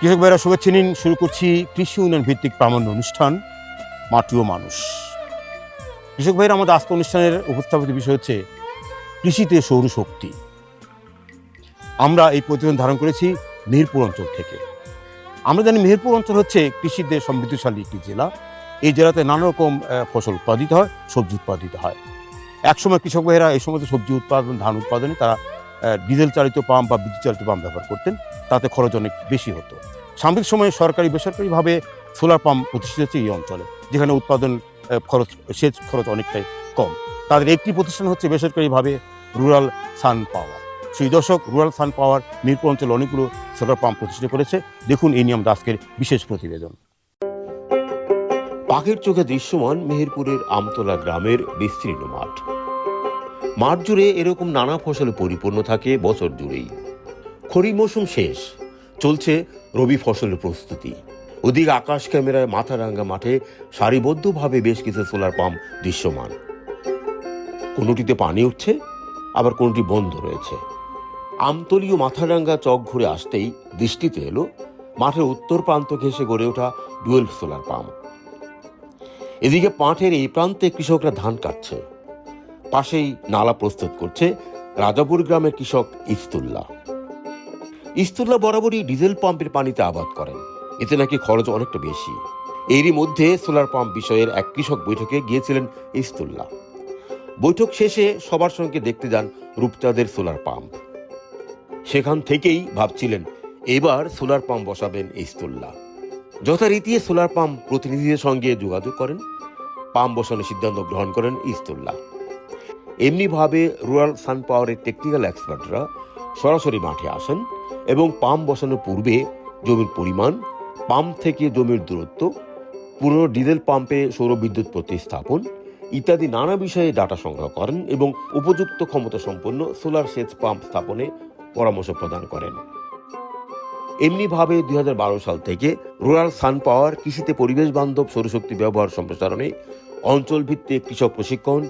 কৃষক ভাইরা, শুভেচ্ছা নিন। শুরু করছি কৃষি উন্নয়ন ভিত্তিক প্রামাণ্য অনুষ্ঠান মাটিও মানুষ। কৃষক ভাইরা, আমাদের আজকে অনুষ্ঠানের উপস্থাপিত বিষয় হচ্ছে কৃষিতে সৌরশক্তি আমরা এই প্রতিবেদন ধারণ করেছি মেহেরপুর অঞ্চল থেকে। আমরা জানি মেহেরপুর অঞ্চল হচ্ছে কৃষিতে সমৃদ্ধশালী একটি জেলা। এই জেলাতে নানা রকম ফসল উৎপাদিত হয়, সবজি উৎপাদিত হয়। একসময় কৃষক ভাইয়েরা এই সমস্ত সবজি উৎপাদন, ধান উৎপাদনে তারা ডিজেল চালিত পাম্প বা বিদ্যুৎ চালিত পাম্প ব্যবহার করতেন। তাতে খরচ অনেক বেশি হতো। সাম্প্রতিক সময়ে সরকারি বেসরকারিভাবে সোলার পাম্প প্রতিষ্ঠিত হচ্ছে এই অঞ্চলে, যেখানে উৎপাদন খরচ, সেচ খরচ অনেকটাই কম। তাদের একটি প্রতিষ্ঠান হচ্ছে বেসরকারিভাবে রুরাল সান পাওয়ার। সেই দর্শক রুরাল সান পাওয়ার মিরপুর অঞ্চলে অনেকগুলো সোলার পাম্প প্রতিষ্ঠিত করেছে। দেখুন এই নিয়ম দাসকের বিশেষ প্রতিবেদন। পাখির চোখে দৃশ্যমান মেহেরপুরের আমতলা গ্রামের বিস্তীর্ণ মাঠ। মাঠ জুড়ে এরকম নানা ফসলে পরিপূর্ণ থাকে বছর জুড়েই। খরিফ মৌসুম শেষ চলছে রবি ফসলের প্রস্তুতি। ওদিকে আকাশ ক্যামেরায় মাথারাঙ্গা মাঠে সারিবদ্ধভাবে বেশ কিছু সোলার পাম্প দৃশ্যমান। কোনোটিতে পানি উঠছে, আবার কোনোটি বন্ধ রয়েছে। আমতলীয় মাথারাঙ্গা চক ঘুরে আসতেই দৃষ্টিতে এলো মাঠের উত্তর প্রান্ত ঘেঁষে গড়ে ওঠা ডুয়েল সোলার পাম্প এদিকে পাঁঠের এই প্রান্তে কৃষকরা ধান কাটছে। পাশেই নালা প্রস্তুত করছে রাজাপুর গ্রামের কৃষক ইস্তুল্লাহ ইস্তুল্লাহ বরাবরই ডিজেল পাম্পের পানিতে আবাদ করেন। এতে নাকি খরচ অনেকটা বেশি। এরই মধ্যে সোলার পাম্প বিষয়ের এক কৃষক বৈঠকে গিয়েছিলেন ইস্তুল্লাহ। বৈঠক শেষে সবার সঙ্গে দেখতে যান রূপচাঁদের সোলার পাম্প। সেখান থেকেই ভাবছিলেন, এবার সোলার পাম্প বসাবেন ইস্তুল্লাহ। যথারীতি সোলার পাম্প প্রতিনিধিদের সঙ্গে যোগাযোগ করেন। পাম্প বসানোর সিদ্ধান্ত গ্রহণ করেন ইস্তুল্লাহ। এমনিভাবে রুরাল সান পাওয়ারের টেকনিক্যাল এক্সপার্টরা সরাসরি মাঠে আসেন এবং পাম্প বসানোর পূর্বে জমির পরিমাণ, পাম্প থেকে জমির দূরত্ব, পুরনো ডিজেল পাম্পে সৌরবিদ্যুৎ প্রতিস্থাপন ইত্যাদি নানা বিষয়ে ডাটা সংগ্রহ করেন এবং উপযুক্ত ক্ষমতা সম্পন্ন সোলার সেচ পাম্প স্থাপনে পরামর্শ প্রদান করেন। এমনিভাবে দুই হাজার বারো সাল থেকে রুরাল সান পাওয়ার কৃষিতে পরিবেশ বান্ধব সৌরশক্তি ব্যবহার সম্প্রসারণে অঞ্চল ভিত্তিক কৃষক প্রশিক্ষণ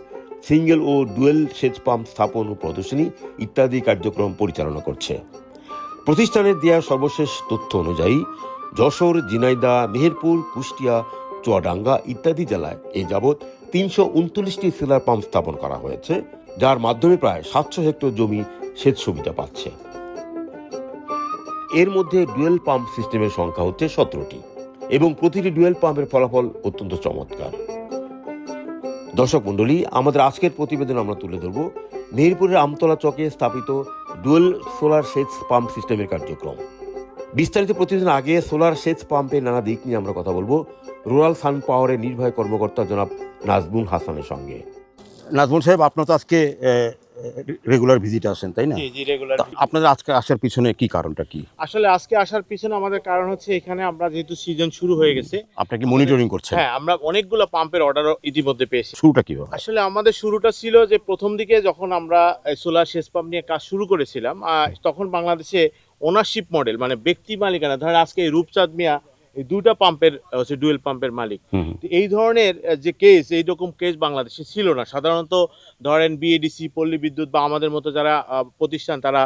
সিঙ্গেল ও ডুয়েল সেচ পাম্প স্থাপন ও প্রদর্শনী ইত্যাদি কার্যক্রম পরিচালনা করছে। প্রতিষ্ঠানের দেওয়া সর্বশেষ তথ্য অনুযায়ী, যশোর জিনাইদা মেহেরপুর, কুষ্টিয়া, চুয়াডাঙ্গা ইত্যাদি জেলায় এ যাবৎ তিনশো উনত্রিশটি সোলার পাম্প স্থাপন করা হয়েছে, যার মাধ্যমে প্রায় সাতশো হেক্টর জমি সেচ সুবিধা পাচ্ছে। এর মধ্যে ডুয়েল পাম্প সিস্টেমের সংখ্যা হচ্ছে সতেরোটি এবং প্রতিটি ডুয়েল পাম্পের ফলাফল অত্যন্ত চমৎকার। দর্শক মণ্ডলী, আমাদের আজকের প্রতিবেদন আমরা তুলে ধরব মেহেরপুরের আমতলা চকে স্থাপিত ডুয়েল সোলার সেচ পাম্প সিস্টেমের কার্যক্রম। বিস্তারিত প্রতিবেদন আগে সোলার সেচ পাম্পের নানা দিক নিয়ে আমরা কথা বলব রুরাল সান পাওয়ারের নির্বাহী কর্মকর্তা জনাব নাজমুল হাসানের সঙ্গে। নাজমুল সাহেব, আপনার তো আজকে রেগুলার ভিজিট আসেন তাই না? জি জি রেগুলার আপনাদের আজকে আসার পিছনে কি কারণটা কি? আসলে আজকে আসার পিছনে আমাদের কারণ হচ্ছে এখানে আমরা যেহেতু সিজন শুরু হয়ে গেছে আপনাকে মনিটরিং করছেন? হ্যাঁ আমরা অনেকগুলো পাম্পের অর্ডারও ইতিমধ্যে পেয়েছি। শুরুটা কীভাবে? আসলে আমাদের শুরুটা ছিল যে প্রথম দিকে যখন আমরা সোলার সেচ পাম্প নিয়ে কাজ শুরু করেছিলাম তখন বাংলাদেশে ওনারশিপ মডেল মানে ব্যক্তি মালিকানা ধরেন আজকে রূপচাঁদ মিয়া এই দুইটা পাম্পের হচ্ছে ডুয়েল পাম্পের মালিক। এই ধরনের যে কেস এই রকম কেস বাংলাদেশে ছিল না। সাধারণত ধরেন বিএডিসি পল্লী বিদ্যুৎ বা আমাদের মতো যারা প্রতিষ্ঠান তারা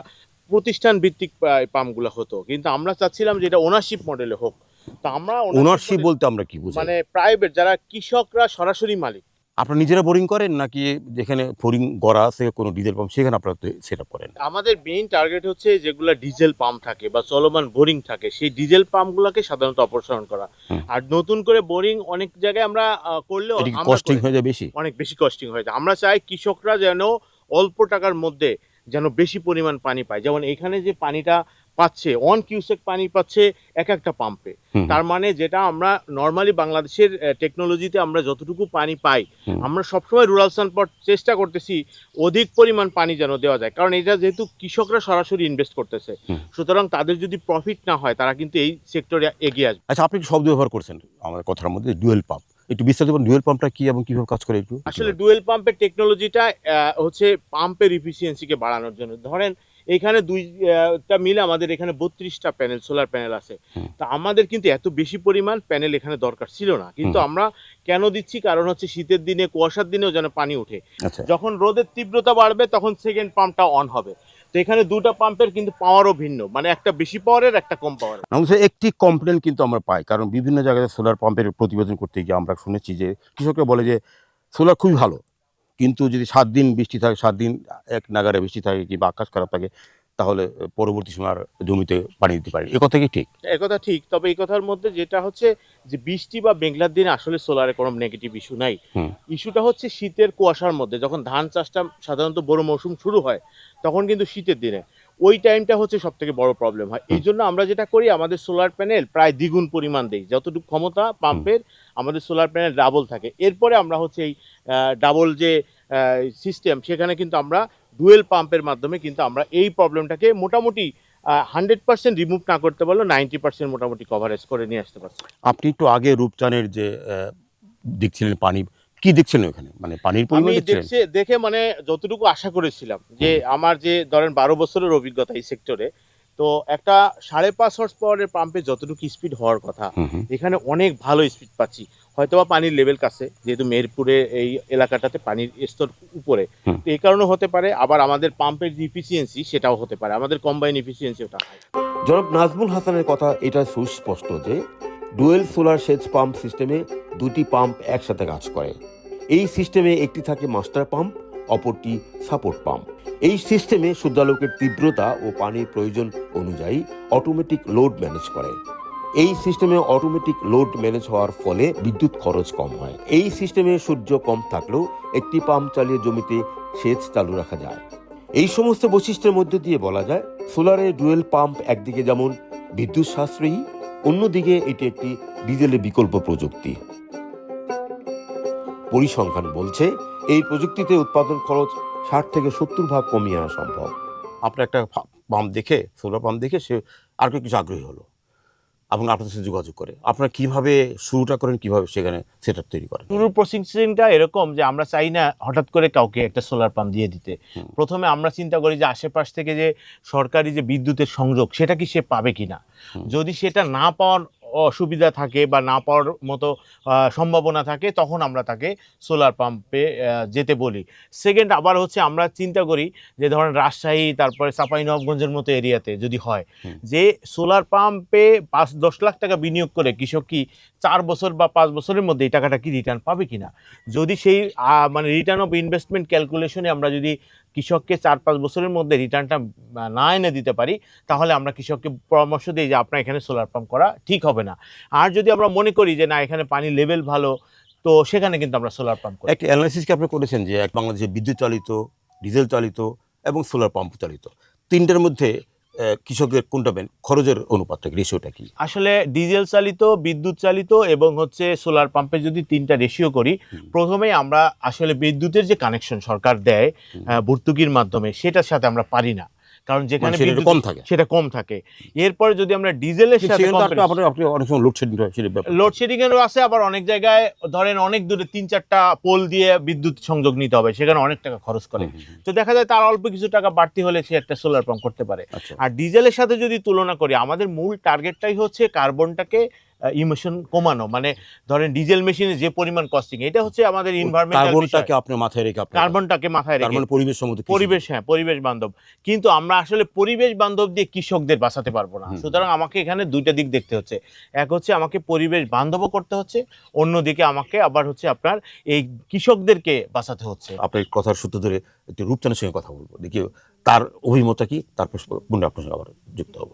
প্রতিষ্ঠান ভিত্তিক পাম্পগুলো হতো। কিন্তু আমরা চাচ্ছিলাম যে এটা ওনারশিপ মডেলে হোক। তা আমরা ওনারশিপ বলতে আমরা কি বুঝি মানে প্রাইভেট যারা কৃষকরা সরাসরি মালিক আপনারা নিজেরা বোরিং করেন নাকি যেখানে ফোরিং করা আছে কোনো ডিজেল পাম্প সেখানে আপনারা সেট আপ করেন? আমাদের মেইন টার্গেট হচ্ছে যেগুলো ডিজেল পাম্প থাকে বা চলমান বোরিং থাকে সেই ডিজেল পাম্পগুলোকে সাধারণত অপসারণ করা। আর নতুন করে বোরিং অনেক জায়গায় আমরা করলেও কস্টিং হয়ে যায় বেশি? অনেক বেশি কস্টিং হয়ে যায়। আমরা চাই কৃষকরা যেন অল্প টাকার মধ্যে যেন বেশি পরিমাণ পানি পায়। যেমন এখানে যে পানিটা পাচ্ছে ওয়ান কিউসেক পানি পাচ্ছে এক একটা পাম্পে তার মানে যেটা আমরা নর্মালি বাংলাদেশের টেকনোলজিতে আমরা যতটুকু পানি পাই আমরা সবসময় রুরাল সানপট চেষ্টা করতেছি অধিক পরিমাণ পানি যেন দেওয়া যায় কারণ এটা যেহেতু কৃষকরা সরাসরি ইনভেস্ট করতেছে। সুতরাং তাদের যদি প্রফিট না হয় তারা কিন্তু এই সেক্টরে এগিয়ে আসবে। আচ্ছা আপনি শব্দ ব্যবহার করছেন? আমাদের কথার মধ্যে ডুয়েল পাম্প একটু বিস্তারিত ডুয়েল পাম্পটা কি এবং কীভাবে কাজ করে একটু? আসলে ডুয়েল পাম্পের টেকনোলজিটা হচ্ছে পাম্পের ইফিসিয়েন্সিকে বাড়ানোর জন্য। ধরেন এখানে দুইটা মিলে আমাদের এখানে বত্রিশটা প্যানেল সোলার প্যানেল আছে। তা আমাদের কিন্তু এত বেশি পরিমাণ প্যানেল এখানে দরকার ছিল না। কিন্তু আমরা কেন দিচ্ছি? কারণ হচ্ছে শীতের দিনে কুয়াশার দিনেও যেন পানি ওঠে। আচ্ছা। যখন রোদের তীব্রতা বাড়বে তখন সেকেন্ড পাম্পটা অন হবে। তো এখানে দুটা পাম্পের কিন্তু পাওয়ারও ভিন্ন। মানে একটা বেশি পাওয়ারের একটা কম পাওয়ারের আমাদের একটি কমপ্লেন কিন্তু আমরা পাই। কারণ বিভিন্ন জায়গায় সোলার পাম্পের প্রতিবেদন করতে গিয়ে আমরা শুনেছি যে কৃষকরা বলে যে সোলার খুবই ভালো। কিন্তু যদি সাত দিন বৃষ্টি থাকে সাত দিন এক নাগারে বৃষ্টি থাকে কিংবা আকাশ খারাপ থাকে তাহলে পরবর্তী সময় আর জমিতে পানি দিতে পারি এ কথা কি ঠিক? একথা ঠিক তবে এই কথার মধ্যে যেটা হচ্ছে যে বৃষ্টি বা মেঘলার দিনে আসলে সোলারে কোনো নেগেটিভ ইস্যু নাই। ইস্যুটা হচ্ছে শীতের কুয়াশার মধ্যে যখন ধান চাষটা সাধারণত বড় মৌসুম শুরু হয় তখন কিন্তু শীতের দিনে। ওই টাইমটা হচ্ছে সব থেকে বড় প্রবলেম হয়। এই জন্য আমরা যেটা করি আমাদের সোলার প্যানেল প্রায় দ্বিগুণ পরিমাণ দেই যতটুকু ক্ষমতা পাম্পের আমাদের সোলার প্যানেল ডাবল থাকে। এরপরে আমরা হচ্ছে এই ডাবল যে সিস্টেম সেখানে কিন্তু আমরা ডুয়েল পাম্পের মাধ্যমে কিন্তু আমরা এই প্রবলেমটাকে মোটামুটি হান্ড্রেড পার্সেন্ট রিমুভ না করতে পারলেও নাইনটি পার্সেন্ট মোটামুটি কভারেজ করে নিয়ে আসতে পারছি। আপনি একটু আগে রূপচানের যে দেখছিলেন পানি কি দেখছিলেন ওখানে? মানে পানির পরিমাণ দেখছে দেখে মানে যতটুকু আশা করেছিলাম যে আমার যে ধরেন বারো বছরের অভিজ্ঞতা এই সেক্টরে তো একটা সাড়ে পাঁচ হর্স পাওয়ারের পাম্পে যতটুকু স্পিড হওয়ার কথা এখানে অনেক ভালো স্পিড পাচ্ছি। হয়তোবা পানির লেভেল কাছে যেহেতু মেহেরপুরে এই এলাকাটাতে পানির স্তর উপরে। তো এই কারণে হতে পারে আবার আমাদের পাম্পের ইফিসিয়েন্সি সেটাও হতে পারে। আমাদের কম্বাইন ইফিসিয়েন্সি ওটা জনাব নাজমুল হাসানের কথা এটা সুস্পষ্ট যে ডুয়েল সোলার সেচ পাম্প সিস্টেমে দুটি পাম্প একসাথে কাজ করে। এই সিস্টেমে একটি থাকে মাস্টার পাম্প অপরটি সাপোর্ট পাম্প। এই সিস্টেমে সূর্যালোকের তীব্রতা ও পানির প্রয়োজন অনুযায়ী অটোমেটিক লোড ম্যানেজ করে। এই সিস্টেমে অটোমেটিক লোড ম্যানেজ হওয়ার ফলে বিদ্যুৎ খরচ কম হয়। এই সিস্টেমে সূর্য কম থাকলেও একটি পাম্প চালিয়ে জমিতে সেচ চালু রাখা যায়। এই সমস্ত বৈশিষ্ট্যের মধ্যে দিয়ে বলা যায় সোলারের ডুয়েল পাম্প একদিকে যেমন বিদ্যুৎ সাশ্রয়ী, অন্যদিকে এটি একটি ডিজেলের বিকল্প প্রযুক্তি। পরিসংখ্যান বলছে এই প্রযুক্তিতে উৎপাদন খরচ ষাট থেকে সত্তর ভাগ কমিয়ে আনা সম্ভব। আপনার একটা পাম্প দেখে সোলার পাম্প দেখে সে আর কিছু আগ্রহী হলো। এবং আপনাদের সাথে যোগাযোগ করে। আপনারা কীভাবে শুরুটা করেন কীভাবে সেখানে সেট তৈরি করেন? শুরুর প্রসেসিংটা এরকম যে আমরা চাই না হঠাৎ করে কাউকে একটা সোলার পাম্প দিয়ে দিতে। প্রথমে আমরা চিন্তা করি যে আশেপাশ থেকে যে সরকারি যে বিদ্যুতের সংযোগ সেটা কি সে পাবে কি না যদি সেটা না পাওয়ার অসুবিধা থাকে বা না পাওয়ার মতো সম্ভাবনা থাকে তখন আমরা তাকে সোলার পাম্পে যেতে বলি। সেকেন্ড আবার হচ্ছে আমরা চিন্তা করি যে ধরেন রাজশাহী তারপরে চাঁপাইনবাবগঞ্জের মতো এরিয়াতে যদি হয় যে সোলার পাম্পে পাঁচ দশ লাখ টাকা বিনিয়োগ করে কৃষক কি চার বছর বা পাঁচ বছরের মধ্যে এই টাকাটা কি রিটার্ন পাবে কিনা? যদি সেই মানে রিটার্ন অফ ইনভেস্টমেন্ট ক্যালকুলেশনে আমরা যদি কৃষককে চার পাঁচ বছরের মধ্যে রিটার্নটা না এনে দিতে পারি, তাহলে আমরা কৃষককে পরামর্শ দিই যে আপনার এখানে সোলার পাম্প করা ঠিক হবে না। আর যদি আমরা মনে করি যে না, এখানে পানির লেভেল ভালো, তো সেখানে কিন্তু আমরা সোলার পাম্প করি। একটা অ্যানালাইসিস কি আপনি করেছেন যে এক বাংলাদেশে বিদ্যুৎ চালিত ডিজেল চালিত এবং সোলার পাম্প চালিত? তিনটার মধ্যে আহ, কৃষকের কোনটা বেন- খরচের অনুপাতটা রেশিওটা কি? আসলে ডিজেল চালিত বিদ্যুৎ চালিত এবং হচ্ছে সোলার পাম্পে যদি তিনটা রেশিও করি প্রথমে প্রথমেই আমরা আসলে বিদ্যুতের যে কানেকশন সরকার দেয় ভর্তুকির মাধ্যমে সেটার সাথে আমরা পারি না। কারণ যেখানে মানে সেটা বিদ্যুৎ- কম থাকে। সেটা কম থাকে। এরপরে যদি আমরা ডিজেলের সাথে অনেক সময় লোডশেডিং লোডশেডিং এরও আছে আবার অনেক জায়গায় ধরেন অনেক দূরে তিন চারটা পোল দিয়ে বিদ্যুৎ সংযোগ নিতে হবে সেখানে অনেক টাকা খরচ করে। তো দেখা যায় তার অল্প কিছু টাকা বাড়তি হলে সে একটা সোলার পাম্প করতে পারে। আচ্ছা। আর ডিজেলের সাথে যদি তুলনা করি আমাদের মূল টার্গেটটাই হচ্ছে কার্বনটাকে ইমিশন কমানো। মানে ধরেন ডিজেল মেশিনে যে পরিমাণ কস্টিং এটা হচ্ছে আমাদের ইনভারমেন্টাল কার্বনটাকে আপনি মাথায় রেখে কার্বনটাকে মাথায় রেখে। কার্বন পরিবেশ সম্মত পরিবেশ হ্যাঁ পরিবেশ বান্ধব। কিন্তু আমরা আসলে পরিবেশ বান্ধব দিয়ে কৃষকদের বাঁচাতে পারব না। সুতরাং আমাকে এখানে দুইটা দিক দেখতে হচ্ছে। এক হচ্ছে আমাকে পরিবেশ বান্ধবও করতে হচ্ছে অন্যদিকে আমাকে আবার হচ্ছে আপনার এই কৃষকদেরকে বাঁচাতে হচ্ছে। আপনার কথার সূত্র ধরে একটি রূপচানের সঙ্গে কথা বলব। দেখি তার অভিমতটা কি তারপর পুনরায় আপনার সঙ্গে আবার যুক্ত হব।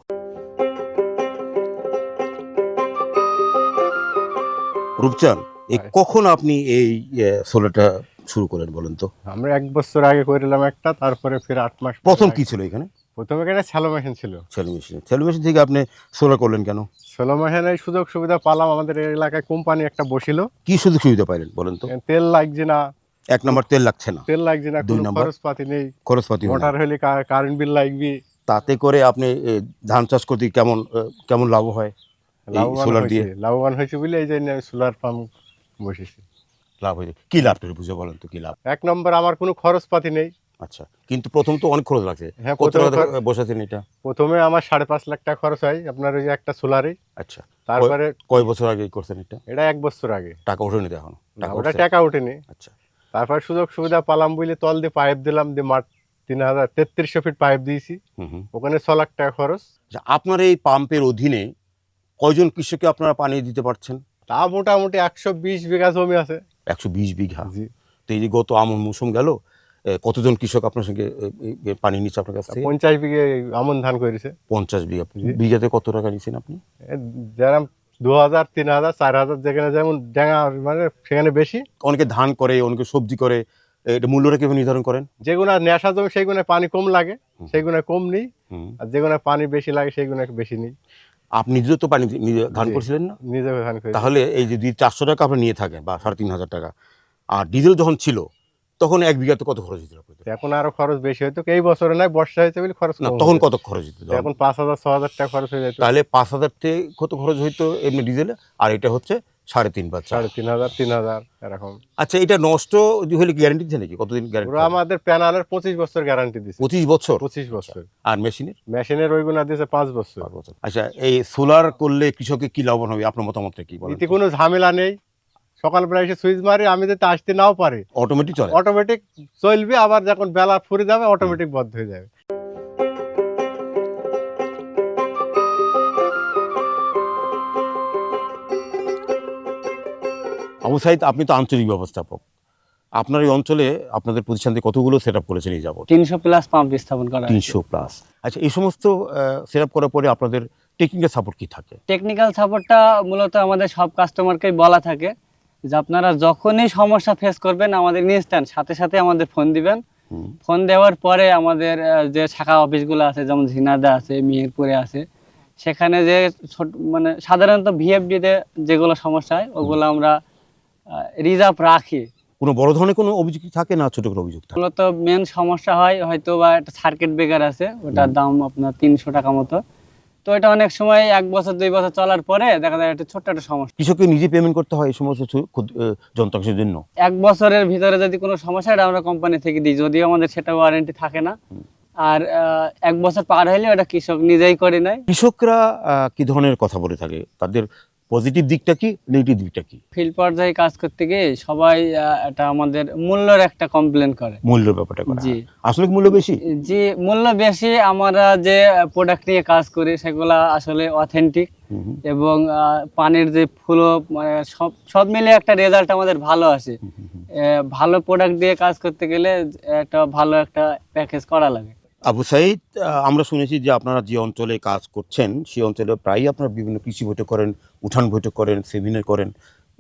রূপচান এই হ্যাঁ। কখন আপনি এই সোলারটা শুরু করেন বলেন তো? আমরা এক বছর আগে করলাম একটা তারপরে ফের আট মাস প্রথম কি ছিল এখানে? প্রথমে এখানে স্যালো মেশিন ছিল। Shallow machine. সেলো মেশিন থেকে আপনি সোলার করলেন কেন? স্যালো মেশিনে সুযোগ সুবিধা পালাম আমাদের এলাকায় কোম্পানি একটা বসিল। কি সুযোগ সুবিধা পাইলেন বলেন তো? তেল লাগছে না। এক নম্বর তেল লাগছে না। তেল লাগছে না দুই নম্বর? খরচপাতি নেই। খরচপাতি মোটর হলে কারেন্ট বিল লাগবে। তাতে করে আপনি ধান চাষ করতে কেমন কেমন লাভ হয়? লাভবান দিয়ে? লাভবান হয়েছে বলে এই জন্য আমি সোলার পাম্প বসেছি। লাভ হয়েছে। কি লাভটা একটু বুঝে বলেন তো কি লাভ? এক নম্বর আমার কোনো খরচ পাতি নেই। আচ্ছা কিন্তু প্রথম তো অনেক খরচ লাগছে। হ্যাঁ কত টাকা বসাতেন এটা? প্রথমে আমার সাড়ে পাঁচ লাখ টাকা খরচ হয় আপনার ওই যে একটা সোলারে আচ্ছা তারপরে কয় বছর আগে করছেন এটা? এটা এক বছর আগে। টাকা ওঠেনি এখন? ওটা টাকা ওঠেনি। আচ্ছা। তারপর সুযোগ সুবিধা পালাম বলে তল দিয়ে পাইপ দিলাম দিয়ে মাঠ তিন হাজার তেত্রিশশো ফিট পাইপ দিয়েছি। ওখানে ছ লাখ টাকা খরচ। আচ্ছা, আপনার এই পাম্পের অধীনে কয়জন কৃষককে আপনারা পানি দিতে পারছেন? তা মোটামুটি একশো বিশ বিঘা জমি আছে। একশো বিশ বিঘা? তো এই যে গত আমন মৌসুম গেল কতজন কৃষক আপনার সঙ্গে পানি নিচ্ছে আপনার কাছে পঞ্চাশ বিঘে আমন ধান করেছে। পঞ্চাশ বিঘা। বিঘাতে কত টাকা নিচ্ছেন আপনি? যেরকম দু হাজার তিন হাজার চার হাজার যেখানে যেমন ডেঙা মানে সেখানে বেশি। অনেকে ধান করে অনেকে সবজি করে এটা মূল্যটা কীভাবে নির্ধারণ করেন? যেগুলো নেশা জমি সেইগুলো পানি কম লাগে। সেইগুলো কম নিই। আর যেগুলো পানি বেশি লাগে সেইগুলো বেশি নিই। আপনি নিজেও তো পানি নিজে ধান করছিলেন না? নিজে ধান তাহলে এই যে দুই চারশো টাকা আপনি নিয়ে থাকেন বা সাড়ে তিন হাজার টাকা আর ডিজেল যখন ছিল তখন এক বিঘাতে কত খরচ হতো এখন আরও খরচ বেশি হয়তো এই বছরে না বর্ষা হয়েছে বলে খরচ না তখন কত খরচ হতো এখন পাঁচ হাজার ছ হাজার টাকা খরচ হয়ে যায় তাহলে পাঁচ হাজার থেকে কত খরচ হইতো এমনি ডিজেলে? আর এটা হচ্ছে সাড়ে তিন চার সাড়ে তিন হাজার তিন হাজার এরকম। আচ্ছা এটা নষ্ট হলে গ্যারান্টি দিচ্ছে নাকি? কতদিন ওরা গ্যারান্টি আমাদের প্যানেলের পঁচিশ বছর গ্যারান্টি দিচ্ছে পঁচিশ বছর? পঁচিশ বছর। আর মেশিনের? মেশিনের ওইগুলো দিয়েছে পাঁচ বছর। পাঁচ বছর। আচ্ছা এই সোলার করলে কৃষকের কি লাভবান হবে? আপনার মতামতটা কি বলেন? এতে কোনো ঝামেলা নেই। সকালবেলা এসে সুইচ মারি আমি যাতে আসতে নাও পারে। অটোমেটিক চলে? অটোমেটিক চলবে আবার যখন বেলা ফুরে যাবে অটোমেটিক বন্ধ হয়ে যাবে। আবু সাইদ আপনি তো আঞ্চলিক ব্যবস্থাপক। আপনার এই অঞ্চলে আপনাদের প্রতিষ্ঠান থেকে কতগুলো সেট আপ করেছেন এই যাবত তিনশো প্লাস পাম্প স্থাপন করা তিনশো প্লাস আচ্ছা এই সমস্ত সেট আপ করার পরে আপনাদের টেকনিক্যাল সাপোর্ট কি থাকে? টেকনিক্যাল সাপোর্টটা মূলত আমাদের সব কাস্টমারকেই বলা থাকে যে আপনারা যখনই সমস্যা ফেস করবেন আমাদের ইনস্ট্যান্ট সাথে সাথে আমাদের ফোন দিবেন। ফোন দেওয়ার পরে আমাদের যে শাখা অফিসগুলো আছে যেমন ঝিনাদা আছে মিহিরপুরে আছে সেখানে যে ছোট মানে সাধারণত ভিএফডিতে যেগুলো সমস্যা হয় ওগুলো আমরা রিজার্ভ রাখে। কোনো বড় ধরনের কোনো অভিযোগ থাকে না ছোট কোনো অভিযোগ থাকে? মূলত মেন সমস্যা হয় হয়তো বা একটা সার্কিট ব্রেকার আছে ওটার দাম আপনার তিনশো টাকা মতো। তো এটা অনেক সময় এক বছর দুই বছর চলার পরে দেখা যায় একটা ছোট্ট একটা সমস্যা। কৃষককে নিজে পেমেন্ট করতে হয় এই সমস্ত যন্ত্রাংশের জন্য? এক বছরের ভিতরে যদি কোনো সমস্যা এটা আমরা কোম্পানি থেকে দিই। যদিও আমাদের সেটা ওয়ারেন্টি থাকে না। আর এক বছর পার হইলে ওটা কৃষক নিজেই করে নেয়। কৃষকরা কি ধরনের কথা বলে থাকে? তাদের পজিটিভ দিকটা কি নেগেটিভ দিকটা কি? ফিল্ড পর্যায়ে কাজ করতে গিয়ে সবাই এটা আমাদের মূল্যের একটা কমপ্লেন করে। মূল্যের ব্যাপারটা করা। জি। আসলে মূল্য বেশি? জি মূল্য বেশি আমরা যে প্রোডাক্ট নিয়ে কাজ করি সেগুলা আসলে অথেন্টিক এবং পানির যে ফুলো মানে সব সব মিলে একটা রেজাল্ট আমাদের ভালো আসে। ভালো প্রোডাক্ট দিয়ে কাজ করতে গেলে একটা ভালো একটা প্যাকেজ করা লাগে। আবু সাইদ আমরা শুনেছি যে আপনারা যে অঞ্চলে কাজ করছেন সেই অঞ্চলে প্রায়ই আপনারা বিভিন্ন কৃষি বৈঠক করেন উঠান বৈঠক করেন সেমিনার করেন।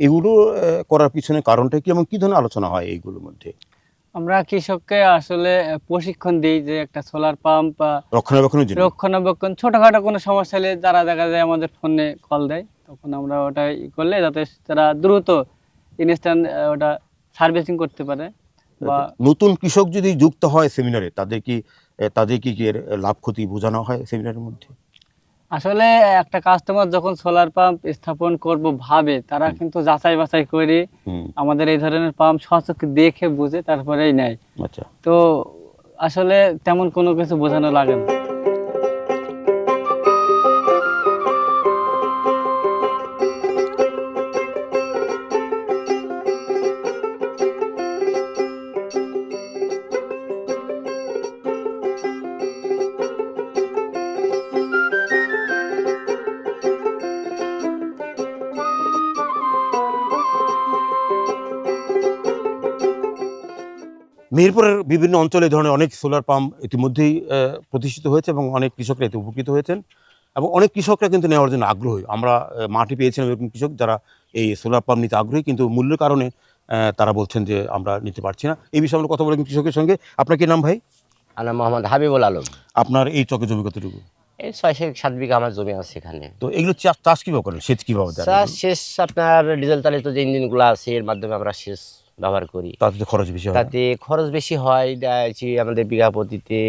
এগুলো করার পিছনে কারণটা কি এবং কি ধরনের আলোচনা হয় এইগুলোর মধ্যে? আমরা কৃষককে আসলে প্রশিক্ষণ দিই যে একটা সোলার পাম্প রক্ষণাবেক্ষণের জন্য। রক্ষণাবেক্ষণ ছোটখাটো কোনো সমস্যা হলে যারা দেখা যায় আমাদের ফোনে কল দেয় তখন আমরা ওটা ই করলে যাতে তারা দ্রুত ইনস্ট্যান্ট ওটা সার্ভিসিং করতে পারে বা নতুন কৃষক যদি যুক্ত হয় সেমিনারে তাদের কি তাদের কি কি এর লাভ ক্ষতি বোঝানো হয় সেমিনারের মধ্যে। আসলে একটা কাস্টমার যখন সোলার পাম্প স্থাপন করব ভাবে তারা কিন্তু যাচাই বাছাই করে আমাদের এই ধরনের পাম্প সচক্ষে দেখে বুঝে তারপরেই নেয়। আচ্ছা। তো আসলে তেমন কোনো কিছু বোঝানো লাগে না। মেহেরপুরের বিভিন্ন অঞ্চলে ধরনের অনেক সোলার পাম্প ইতিমধ্যেই প্রতিষ্ঠিত হয়েছে এবং অনেক কৃষকরা এতে উপকৃত হয়েছেন এবং অনেক কৃষকরা কিন্তু নেওয়ার জন্য আগ্রহী। আমরা মাটি পেয়েছিলাম এরকম কৃষক যারা এই সোলার পাম্প নিতে আগ্রহী কিন্তু মূল্যের কারণে তারা বলছেন যে আমরা নিতে পারছি না। এই বিষয়ে আমরা কথা বলি কৃষকের সঙ্গে। আপনার কি নাম ভাই? আমার মোহাম্মদ হাবিবুল আলম। আপনার এই চকে জমি কতটুকু? এই ছয় সাত বিঘা আমার জমি আছে এখানে। তো এগুলো চাষ চাষ কীভাবে করেন? সেচ কীভাবে চাষ শেষ আপনার ডিজেল চালিত যে ইঞ্জিনগুলো আছে এর মাধ্যমে আমরা শেষ ব্যবহার করি। তাতে খরচ বেশি হয়? তাতে খরচ বেশি হয় আমাদের বিঘা প্রতিতে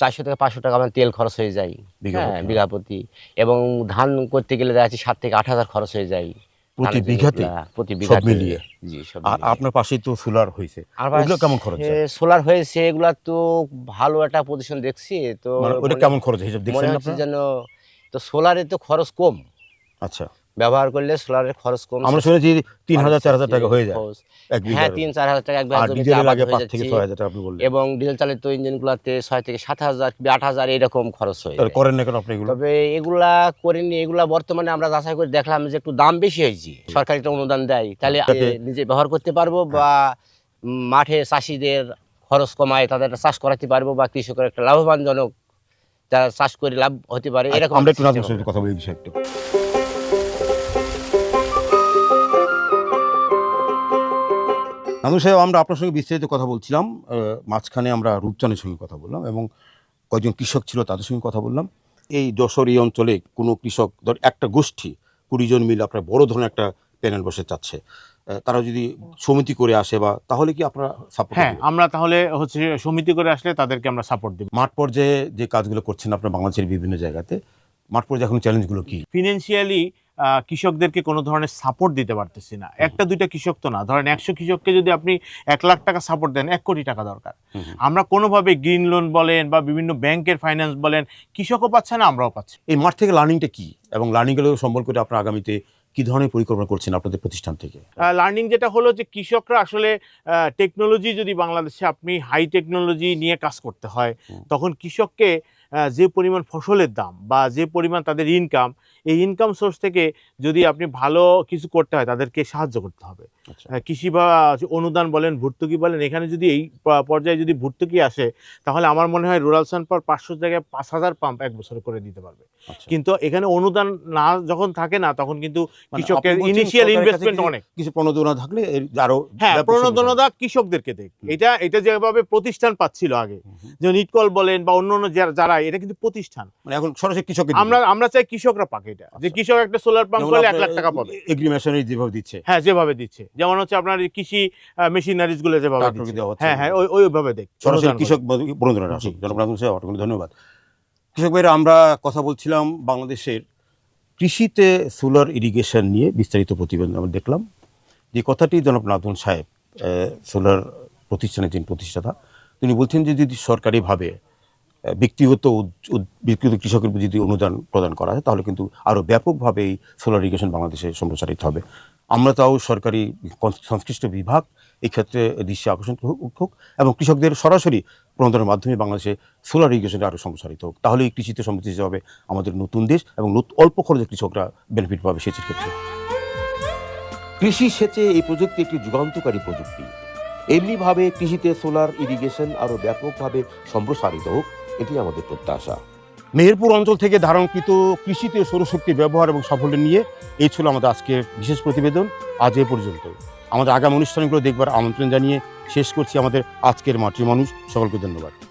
চারশো থেকে পাঁচশো টাকা আমার তেল খরচ হয়ে যায়। বিঘা হ্যাঁ প্রতি, এবং ধান করতে গেলে দেখা যাচ্ছে সাত থেকে আট হাজার খরচ হয়ে যায়। প্রতি বিঘাতে? প্রতি বিঘাতে। মিলিয়ে? জি সব আর আপনার পাশেই তো সোলার হয়েছে। কেমন খরচ সোলার হয়েছে এগুলা তো ভালো একটা পজিশন দেখছি তো মানে ওটা কেমন খরচ হিসাব দেখছেন আপনারা? যেন তো সোলারে তো খরচ কম। আচ্ছা। ব্যবহার করলে সোলারের খরচ কম আমরা শুনেছি তিন হাজার চার হাজার টাকা হয়ে যায়। হ্যাঁ তিন চার হাজার টাকা এক এবং ডিজেল চালিত ইঞ্জিনগুলোতে ছয় থেকে সাত হাজার কি আট হাজার এরকম খরচ হয়ে করেন না কেন আপনি এগুলো? তবে এগুলা করিনি এগুলা বর্তমানে আমরা যাচাই করে দেখলাম যে একটু দাম বেশি হয়েছে। সরকার একটা অনুদান দেয়। তাহলে নিজে ব্যবহার করতে পারব বা মাঠে চাষিদের খরচ কমায় তাদের চাষ করাতে পারব বা কৃষকের একটা লাভবানজনক যারা চাষ করে লাভ হতে পারে এরকম আমরা একটু কথা বলি এই নাজমুল সাহেব আমরা আপনার সঙ্গে বিস্তারিত কথা বলছিলাম মাঝখানে আমরা রূপচানের সঙ্গে কথা বললাম এবং কয়েকজন কৃষক ছিল তাদের সঙ্গে কথা বললাম। এই যশোর এই অঞ্চলে কোনো কৃষক ধর একটা গোষ্ঠী কুড়ি জন মিলে আপনার বড় ধরনের একটা প্যানেল বসে চাচ্ছে। তারা যদি সমিতি করে আসে বা তাহলে কি আপনারা সাপোর্ট হ্যাঁ আমরা তাহলে হচ্ছে সমিতি করে আসলে তাদেরকে আমরা সাপোর্ট দিব। মাঠ পর্যায়ে যে কাজগুলো করছেন আপনার বাংলাদেশের বিভিন্ন জায়গাতে মাঠ পর্যায়ে এখন চ্যালেঞ্জগুলো কি? ফিনান্সিয়ালি কৃষকদেরকে কোনো ধরনের সাপোর্ট দিতে পারতেছি না। একটা দুইটা কৃষক তো না। ধরেন একশো কৃষককে যদি আপনি এক লাখ টাকা সাপোর্ট দেন এক কোটি টাকা দরকার। আমরা কোনোভাবে গ্রিন লোন বলেন বা বিভিন্ন ব্যাংকের ফাইন্যান্স বলেন কৃষকও পাচ্ছে না আমরাও পাচ্ছি এই মাঠ থেকে লার্নিংটা কি? এবং লার্নিংগুলো সম্বল করে আপনার আগামীতে কি ধরনের পরিকল্পনা করছেন আপনাদের প্রতিষ্ঠান থেকে? লার্নিং যেটা হলো যে কৃষকরা আসলে টেকনোলজি যদি বাংলাদেশে আপনি হাই টেকনোলজি নিয়ে কাজ করতে হয় তখন কৃষককে যে পরিমাণ ফসলের দাম বা যে পরিমাণ তাদের ইনকাম এই ইনকাম সোর্স থেকে যদি আপনি ভালো কিছু করতে হয় তাদেরকে সাহায্য করতে হবে। আচ্ছা। কৃষি বা অনুদান বলেন ভর্তুকি বলেন এখানে যদি এই পর্যায়ে যদি ভর্তুকি আসে তাহলে আমার মনে হয় রুরাল সানপার পাঁচশো জায়গায় পাঁচ হাজার পাম্প এক বছরে করে দিতে পারবে। আচ্ছা। কিন্তু এখানে অনুদান না যখন থাকে না তখন কিন্তু মানে কৃষকের ইনিশিয়াল ইনভেস্টমেন্ট অনেক। কিছু প্রণোদনা থাকলে আরও হ্যাঁ প্রণোদনতা কৃষকদেরকে দেখ। এটা এটা যেভাবে প্রতিষ্ঠান পাচ্ছিল আগে যেমন ইটকল বলেন বা অন্য অন্য যারা- যারা এটা কিন্তু প্রতিষ্ঠান। মানে এখন সরাসরি কৃষকের আমরা আমরা চাই কৃষকরা পাক এটা যে আচ্ছা। কৃষক একটা সোলার পাম্প করলে এক লাখ টাকা পাবে। এগ্রিমেশনে যেভাবে দিচ্ছে। হ্যাঁ যেভাবে দিচ্ছে। যেমন হচ্ছে আপনার কৃষি মেশিনারিজগুলো যেভাবে। হ্যাঁ হ্যাঁ ওই- ওইভাবে দেখ সরাসরি কৃষক ধন্যবাদ। কৃষক ভাইরা আমরা কথা বলছিলাম বাংলাদেশের কৃষিতে সোলার ইরিগেশন নিয়ে বিস্তারিত প্রতিবেদন আমরা দেখলাম। যে কথাটি জনাব নাজমুল সাহেব সোলার প্রতিষ্ঠানের যিনি প্রতিষ্ঠাতা তিনি বলছেন যে যদি সরকারিভাবে ব্যক্তিগত ব্যক্তিগত কৃষকের যদি অনুদান প্রদান করা হয়, তাহলে কিন্তু আরও ব্যাপকভাবে এই সোলার ইরিগেশন বাংলাদেশে সম্প্রসারিত হবে। আমরা তাও সরকারি সংশ্লিষ্ট বিভাগ, এই ক্ষেত্রে দৃষ্টি আকর্ষণ হোক এবং কৃষকদের সরাসরি প্রণোদনের মাধ্যমে বাংলাদেশে সোলার ইরিগেশন আরও সম্প্রসারিত হোক। তাহলে এই কৃষিতে সমৃদ্ধি হবে আমাদের নতুন দেশ এবং অল্প খরচে কৃষকরা বেনিফিট পাবে সেচের ক্ষেত্রে। কৃষি সেচে এই প্রযুক্তি একটি যুগান্তকারী প্রযুক্তি। এমনিভাবে কৃষিতে সোলার ইরিগেশন আরও ব্যাপকভাবে সম্প্রসারিত হোক। এটি আমাদের প্রত্যাশা। মেহেরপুর অঞ্চল থেকে ধারণকৃত কৃষিতে সৌরশক্তি ব্যবহার এবং সাফল্য নিয়ে এই ছিল আমাদের আজকের বিশেষ প্রতিবেদন। আজ এ পর্যন্ত। আমাদের আগামী অনুষ্ঠানগুলো দেখবার আমন্ত্রণ জানিয়ে শেষ করছি আমাদের আজকের মাটির মানুষ সকলকে ধন্যবাদ।